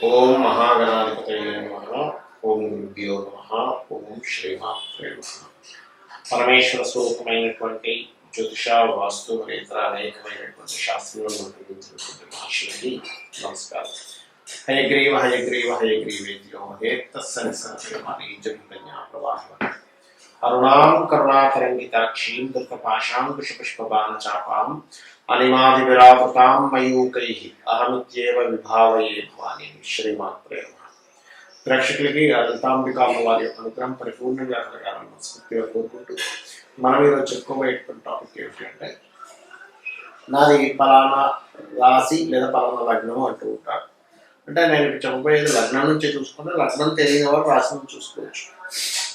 ఓం మహాగణాధిపతయ నమ ఓం గురుభ్యో నమ ఓం శ్రీమాత్రే నమ పరమేశ్వర స్వరూపమైనటువంటి జ్యోతిష వాస్తు మరియు ఇతర అనేకమైనటువంటి శాస్త్రంలో ఉపయోగించినటువంటి మహర్షులకి నమస్కారం హయగ్రీవ హయగ్రీవ హయగ్రీవేద్యో హేత్తస్సని సనసనమాని జగన్యా ప్రవాహం అరుణాం కరుణాతరంగితాక్షీం అనిమాది అనిమాదివిరావృతాం మయూకై అహమిత్యేవ విభావయే భవాని శ్రీమాత్రే ప్రేక్షకులకి లలితాంబికామ్మ వారి యొక్క అనుగ్రహం పరిపూర్ణంగా కలగాలని మనస్ఫూర్తిగా కోరుకుంటూ మనం ఈరోజు చెప్పుకోబోయేటువంటి టాపిక్ ఏమిటంటే అంటే నాది పలానా రాశి లేదా పలానా లగ్నం అంటూ ఉంటారు. అంటే నేను చెప్పబోయేది లగ్నం నుంచి చూసుకుంటే లగ్నం తెలియని వారు రాశి నుంచి చూసుకోవచ్చు.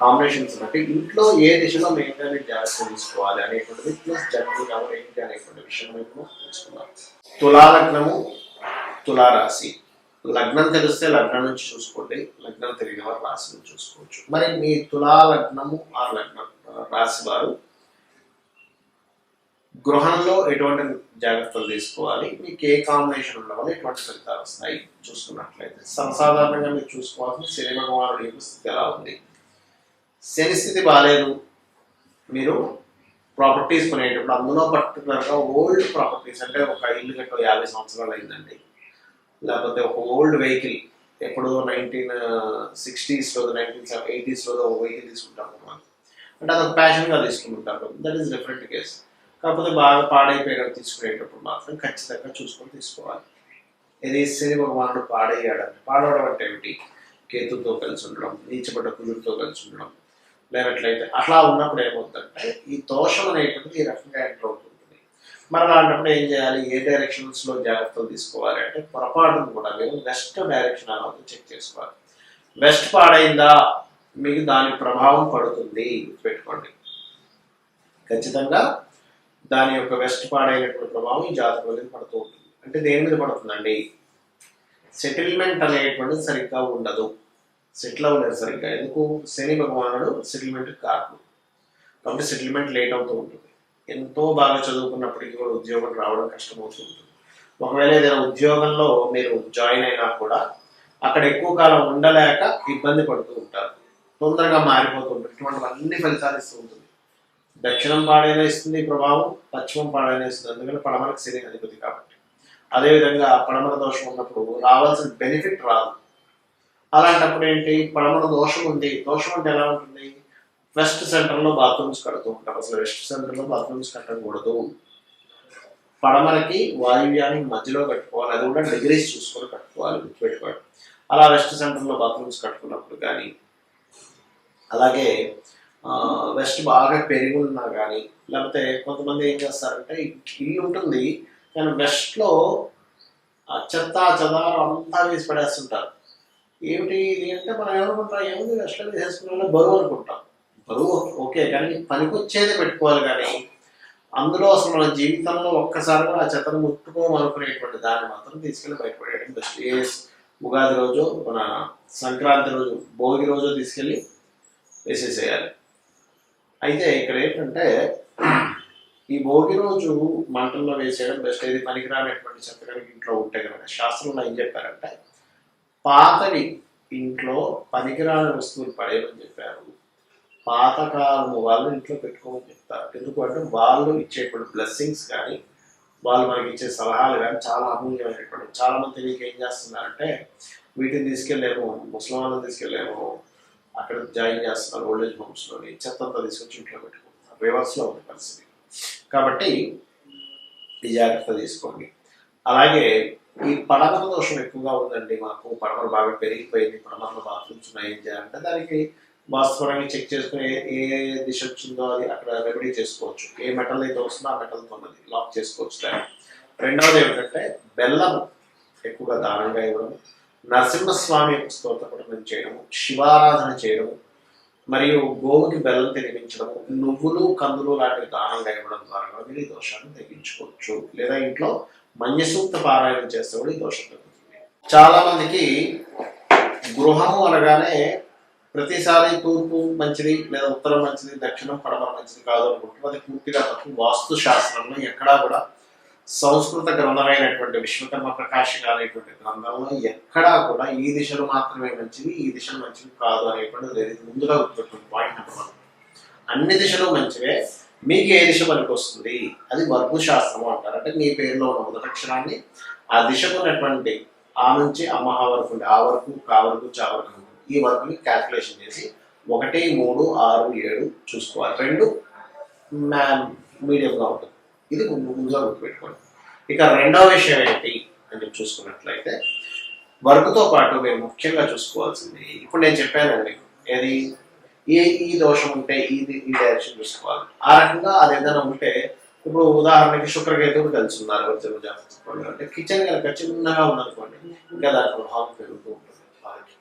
కాంబినేషన్స్ బట్టి ఇంట్లో ఏ దిశలో మెయిన్గా జాగ్రత్త తీసుకోవాలి అనేటువంటిది ప్లస్ జర్నీ కవర్ ఏంటి అనేటువంటి విషయం మేము తెలుసుకున్నాం తులాలగ్నము తులారాశి. రాశి లగ్నం తెలిస్తే లగ్నం నుంచి చూసుకోండి లగ్నం తెలియని వారు రాశి నుంచి చూసుకోవచ్చు. మరి మీ తులాలగ్నము ఆ లగ్నం రాశి వారు గృహంలో ఎటువంటి జాగ్రత్తలు తీసుకోవాలి? మీకు ఏ కాంబినేషన్ ఉండడం వల్ల ఎటువంటి ఫలితాలు వస్తాయి? చూసుకున్నట్లయితే సర్వసాధారణంగా మీరు చూసుకోవాల్సిన శని భగవానుడి యొక్క స్థితి ఎలా ఉంది? శని స్థితి బాగాలేదు మీరు ప్రాపర్టీస్ కొనేటప్పుడు అందులో పర్టికులర్గా ఓల్డ్ ప్రాపర్టీస్ అంటే ఒక ఇల్లు కట్ట యాభై సంవత్సరాలు అయిందండి. లేకపోతే ఒక ఓల్డ్ వెహికల్ ఎప్పుడో నైన్టీన్ సిక్స్టీస్లో నైన్టీన్ ఎయిటీస్లో ఒక వెహికల్ తీసుకుంటాము మనం అంటే అదొక ప్యాషన్గా తీసుకుంటుంటారు. దట్ ఈస్ డిఫరెంట్ కేస్ కాకపోతే బాగా పాడైపోయిన తీసుకునేటప్పుడు మాత్రం ఖచ్చితంగా చూసుకొని తీసుకోవాలి. ఇది శని భగవానుడు పాడేయడం పాడవడం అంటే ఏమిటి? కేతుతో కలిసి ఉండడం నీచబడ్డ కుదురుతో కలిసి ఉండడం లేనట్లయితే అట్లా ఉన్నప్పుడు ఏమవుతుందంటే ఈ దోషం అనేటువంటిది ఈ రకంగా ఎంటర్ అవుతుంటుంది. మరి అలాంటప్పుడు ఏం చేయాలి? ఏ డైరెక్షన్స్లో జాగ్రత్తలు తీసుకోవాలి అంటే పొరపాటును కూడా మీరు వెస్ట్ డైరెక్షన్ అనేది చెక్ చేసుకోవాలి. వెస్ట్ పాడైందా? మీకు దాని ప్రభావం పడుతుంది. పెట్టుకోండి ఖచ్చితంగా దాని యొక్క వెస్ట్ పాడైనటువంటి ప్రభావం ఈ జాతకం మీద పడుతూ ఉంటుంది. అంటే దేని మీద పడుతుందండి? సెటిల్మెంట్ అనేటువంటిది సరిగ్గా ఉండదు. సెటిల్ అవ్వలేదు సరిగ్గా. ఎందుకు? శని భగవానుడు సెటిల్మెంట్ కాదు కాబట్టి సెటిల్మెంట్ లేట్ అవుతూ ఉంటుంది. ఎంతో బాగా చదువుకున్నప్పటికీ కూడా ఉద్యోగం రావడం కష్టమవుతూ ఉంటుంది. ఒకవేళ ఏదైనా ఉద్యోగంలో మీరు జాయిన్ అయినా కూడా అక్కడ ఎక్కువ కాలం ఉండలేక ఇబ్బంది పడుతూ ఉంటారు. తొందరగా మారిపోతూ ఉంటుంది. అన్ని ఫలితాలు ఇస్తూ ఉంటుంది. దక్షిణం పాడైనా ఇస్తుంది ప్రభావం పశ్చిమం పాడైనా ఇస్తుంది. అందుకని పడమరకు శని అధిపతి కాబట్టి. అదేవిధంగా పడమర దోషం ఉన్నప్పుడు రావాల్సిన బెనిఫిట్ రాదు. అలాంటప్పుడు ఏంటి? పడమర దోషం ఉంది. దోషం అంటే ఎలా ఉంటుంది? వెస్ట్ సెంటర్లో బాత్రూమ్స్ కడుతూ ఉంటాం. అసలు వెస్ట్ సెంటర్లో బాత్రూమ్స్ కట్టకూడదు. పడమరకి వాయువ్యానికి మధ్యలో కట్టుకోవాలి. అది కూడా డిగ్రీస్ చూసుకొని కట్టుకోవాలి. గుర్తుపెట్టుకోవాలి అలా వెస్ట్ సెంటర్లో బాత్రూమ్స్ కట్టుకున్నప్పుడు కానీ అలాగే వెస్ట్ బాగా పెరిగి ఉన్నా కానీ లేకపోతే కొంతమంది ఏం చేస్తారంటే ఇల్లు ఉంటుంది. కానీ వెస్ట్లో చెత్త చెదారం అంతా వేసి పడేస్తుంటారు. ఏమిటి ఇది అంటే మనం ఏమనుకుంటాం? ఏముంది? వెస్ట్లో వేసేసుకున్న బరువు అనుకుంటాం. బరువు ఓకే కానీ పనికొచ్చేది పెట్టుకోవాలి కానీ అందులో అసలు మన జీవితంలో ఒక్కసారి కూడా ఆ చెత్తను ముట్టుకోమనుకునేటువంటి దాన్ని మాత్రం తీసుకెళ్ళి బయటపడేయడం బెస్ట్. ఏ ఉగాది రోజు మన సంక్రాంతి రోజు భోగి రోజు తీసుకెళ్ళి వేసేసేయాలి. అయితే ఇక్కడ ఏంటంటే ఈ భోగి రోజు మంటల్లో వేసేయడం బెస్ట్. ఏది పనికిరానటువంటి చెత్త కనుక ఇంట్లో ఉంటే కనుక. శాస్త్రంలో ఏం చెప్పారంటే పాతవి ఇంట్లో పనికిరాని వస్తువులు పడేయమని చెప్పారు. పాతకాలము వాళ్ళు ఇంట్లో పెట్టుకోమని చెప్తారు. ఎందుకంటే వాళ్ళు ఇచ్చేటువంటి బ్లెస్సింగ్స్ కానీ వాళ్ళు మనకి ఇచ్చే సలహాలు కానీ చాలా అమూల్యమైనటువంటి చాలా మంది తెలియక ఏం చేస్తున్నారంటే వీటిని తీసుకెళ్ళేమో ముసలి వాళ్ళని తీసుకెళ్ళేమో అక్కడ జాయిన్ చేస్తున్నారు ఓల్డేజ్ హోమ్స్లోని చెత్త అంతా తీసుకొచ్చి ఇంట్లో పెట్టుకుంటున్నారు. రివర్స్లో ఉంది పరిస్థితి. కాబట్టి ఈ జాగ్రత్త తీసుకోండి. అలాగే ఈ పడమల దోషం ఎక్కువగా ఉందండి. మాకు పడమలు బాగా పెరిగిపోయింది. పడమలు బాత్రూమ్స్ ఉన్నాయి అంటే చేయాలంటే దానికి వాస్తవానికి చెక్ చేసుకుని ఏ- ఏ దిశ వచ్చిందో అది అక్కడ రెమెడీ చేసుకోవచ్చు. ఏ మెటల్ అయితే వస్తుందో ఆ మెటల్తో ఉన్నది లాక్ చేసుకోవచ్చు. దాన్ని రెండవది ఏమిటంటే బెల్లం ఎక్కువగా దానంగా ఇవ్వడం నరసింహస్వామి యొక్క స్తోత్రపఠనం చేయడము శివారాధన చేయడము మరియు గోవుకి బెల్లం తినిపించడము నువ్వులు కందులు లాంటివి దానంగా ఇవ్వడం ద్వారా కూడా మీరు దోషాన్ని తగ్గించుకోవచ్చు. లేదా ఇంట్లో మన్యసూక్త పారాయణం చేస్తే కూడా ఈ దోషం తగ్గుతుంది. చాలా మందికి గృహము అనగానే ప్రతిసారి తూర్పు మంచిది లేదా ఉత్తరం మంచిది దక్షిణం పడమర మంచిది కాదు అనుకుంటున్నాం అది పూర్తిగా తప్పు వాస్తు శాస్త్రంలో ఎక్కడా కూడా సంస్కృత గ్రంథమైనటువంటి విశ్వకర్మ ప్రకాశిక అనేటువంటి గ్రంథంలో ఎక్కడా కూడా ఈ దిశలు మాత్రమే మంచివి ఈ దిశలు మంచివి కాదు అనేటువంటిది లేదు. ముందుగా గుర్తుపెట్టుకుని పాయింట్ నెంబర్ వన్ అన్ని దిశలు మంచివే మీకు ఏ దిశ పనికొస్తుంది అది వర్గు శాస్త్రం అంటారు. అంటే మీ పేరులో ఉన్న మొదటి అక్షరాన్ని ఆ దిశకు ఉన్నటువంటి ఆ నుంచి అమ్మహ వరకు ఉండే ఆ వరకు కా వరకు చా వరకు ఈ వరకుని క్యాల్కులేషన్ చేసి ఒకటి మూడు ఆరు ఏడు చూసుకోవాలి. రెండు మ్యామ్ మీడియంగా ఉంటుంది. ఇది ముందుగా గుర్తుపెట్టుకోండి. ఇక రెండవ విషయం ఏంటి అని చెప్పి చూసుకున్నట్లయితే వర్క్తో పాటు మేము ముఖ్యంగా చూసుకోవాల్సింది ఇప్పుడు నేను చెప్పానండి ఏది? ఏ ఈ దోషం ఉంటే ఇది ఈ డైరెక్షన్ చూసుకోవాలి. ఆ రకంగా అది ఏదైనా ఉంటే ఇప్పుడు ఉదాహరణకి శుక్రకేతువుడు కలిసి ఉన్నారు వర్జన జాతకంలో అంటే కిచెన్ కనుక చిన్నగా ఉందనుకోండి ఇంకా దాని ప్రభావం పెరుగుతూ ఉంటుంది వారికి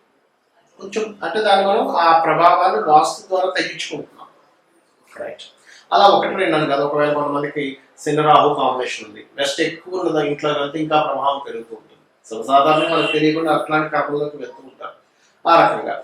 కొంచెం అంటే దాని మనం ఆ ప్రభావాన్ని వాస్తు ద్వారా తగ్గించుకుంటున్నాం. రైట్ అలా ఒకటి రెండు కదా ఒకవేళ కొంతమందికి సినరాహు కాంబినేషన్ ఉంది. వెస్ట్ ఎక్కువ ఉన్నదా ఇంట్లో వెళ్తే ఇంకా ప్రభావం పెరుగుతూ ఉంటుంది. సర్వసాధారణంగా మనకు తెలియకుండా అట్లాంటి కాపుల్లోకి వెళ్తూ ఉంటారు. ఆ రకంగా.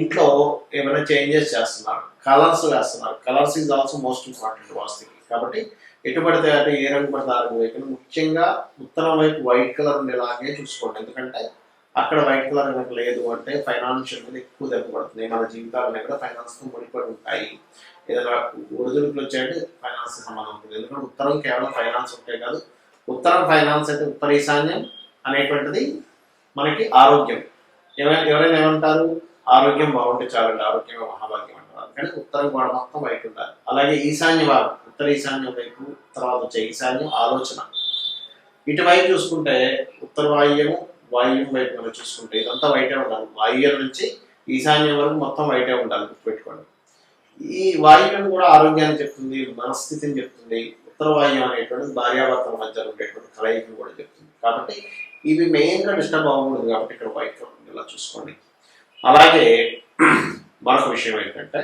ఇంట్లో ఏమైనా చేంజెస్ చేస్తున్నారు కలర్స్ వేస్తున్నారు. Colours is also most important వాస్తుకి కాబట్టి ఎటు పడితే అంటే ఏ రంగు పడితే ఆ రంగు వైపు ముఖ్యంగా ఉత్తరం వైపు వైట్ కలర్ ఉండేలాగే చూసుకోండి. ఎందుకంటే అక్కడ వైట్ కలర్ కనుక లేదు అంటే ఫైనాన్షియల్ మీద ఎక్కువ దెబ్బ పడుతుంది. మన జీవితాలు కూడా ఫైనాన్స్తో ముడిపడి ఉంటాయి. ఏదైనా ఒడిదుడుకులు వచ్చాయంటే ఫైనాన్స్ సంబంధం ఉంటుంది ఎందుకంటే ఉత్తరం కేవలం ఫైనాన్స్ ఉంటే కాదు. ఉత్తరం ఫైనాన్స్ అయితే ఉత్తర ఈశాన్యం అనేటువంటిది మనకి ఆరోగ్యం. ఎవరైనా ఎవరైనా ఏమంటారు? ఆరోగ్యం బాగుంటే చాలండి ఆరోగ్యంగా మహాభాగ్యం అంటారు. అందుకని ఉత్తరం గోడ మొత్తం వైపు ఉండాలి. అలాగే ఈశాన్య భాగం ఉత్తర ఈశాన్యం వైపు తర్వాత వచ్చే ఈశాన్యం ఆలోచన. ఇటువైపు చూసుకుంటే ఉత్తర వాయువ్యము వాయువ్యం వైపు మనం చూసుకుంటే ఇదంతా వైటే ఉండాలి. వాయువ్యం నుంచి ఈశాన్యం వరకు మొత్తం వైటే ఉండాలి గుర్తుపెట్టుకోండి. ఈ వాయువ్యం కూడా ఆరోగ్యాన్ని చెప్తుంది మనస్థితిని చెప్తుంది. ఉత్తర వాయువ్యం అనేటువంటి భార్యాభర్తల మధ్య ఉండేటువంటి కలయికను కూడా చెప్తుంది. కాబట్టి ఇవి మెయిన్గా డిస్టర్బ్ అవ్వకూడదు కాబట్టి ఇక్కడ వైట్ ఇలా చూసుకోండి. అలాగే మరొక విషయం ఏంటంటే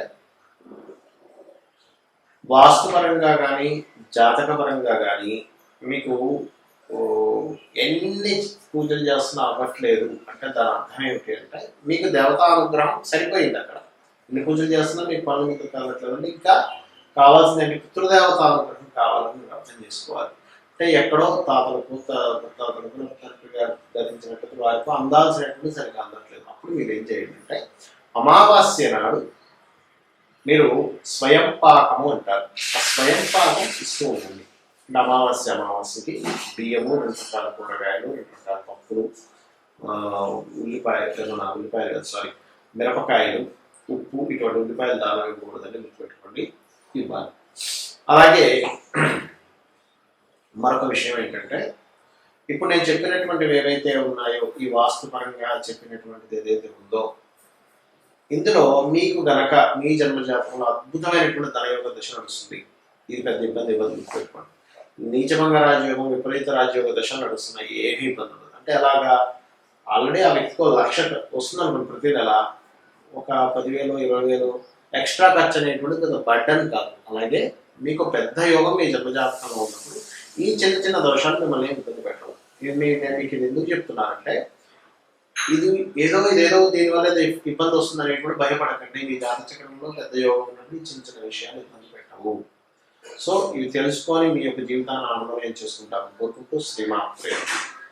వాస్తుపరంగా కానీ జాతకపరంగా కానీ మీకు ఎన్ని పూజలు చేస్తున్నా అవ్వట్లేదు అంటే దాని అర్థం ఏమిటి అంటే మీకు దేవతా అనుగ్రహం సరిపోయింది అక్కడ. ఎన్ని పూజలు చేస్తున్నా మీకు పనులు మీకు కావట్లేదు. ఇంకా కావాల్సిన పితృదేవతానుగ్రహం కావాలని మీరు అర్థం చేసుకోవాలి. అంటే ఎక్కడో తాతలకు తా- ముత్తాతలకు ధరించినట్టు వారికి అందాల్సినట్టు సరిగ్గా అందట్లేదు. అప్పుడు మీరు ఏం చేయండి అంటే అమావాస్య నాడు మీరు స్వయం పాకము అంటారు. ఆ స్వయం పాకం ఇస్తూ ఉండండి. అంటే అమావాస్య అమావాస్యకి బియ్యము రెండు రకాల కూరగాయలు రెండు రకాల పప్పులు ఉల్లిపాయ ఉల్లిపాయలు సారీ మిరపకాయలు ఉప్పు ఇటువంటి ఉల్లిపాయలు దాదాపు కూడదని గుర్తుపెట్టుకోండి ఇవ్వాలి. అలాగే మరొక విషయం ఏంటంటే ఇప్పుడు నేను చెప్పినటువంటివి ఏవైతే ఉన్నాయో ఈ వాస్తుపరంగా చెప్పినటువంటిది ఏదైతే ఉందో ఇందులో మీకు గనక మీ జన్మజాతకంలో అద్భుతమైనటువంటి ధనయోగ దశ నడుస్తుంది. ఇది పెద్ద ఇబ్బంది ఇవ్వదు గుర్తుపెట్టుకోండి. నీచభంగ రాజయోగం విపరీత రాజయోగ దశ నడుస్తున్నాయి ఏమీ ఇబ్బంది ఉండదు. అంటే అలాగా ఆల్రెడీ ఆ వ్యక్తికి లక్ష వస్తుంది అనుకోండి ప్రతి నెల ఒక పదివేలు ఇరవై వేలు ఎక్స్ట్రా ఖర్చు అనేటువంటిది పెద్ద బడ్డన్ కాదు. అలాగే మీకు పెద్ద యోగం మీ జన్మజాతకంలో ఉన్నప్పుడు ఈ చిన్న చిన్న దోషాలు మిమ్మల్ని ఇబ్బంది పెట్టవు ఇది నేను మీకు ఇది ఎందుకు చెప్తున్నానంటే ఇది ఏదో ఇదేదో దీనివల్ల ఇబ్బంది వస్తుందని కూడా భయపడకండి. మీ జాతక పెద్ద యోగం నుండి ఈ చిన్న చిన్న విషయాలు ఇబ్బంది పెట్టవు. సో ఇవి తెలుసుకొని మీ యొక్క జీవితాన్ని ఆనందమయం చేసుకుంటారు కోరుకుంటూ శ్రీమా ప్రేమ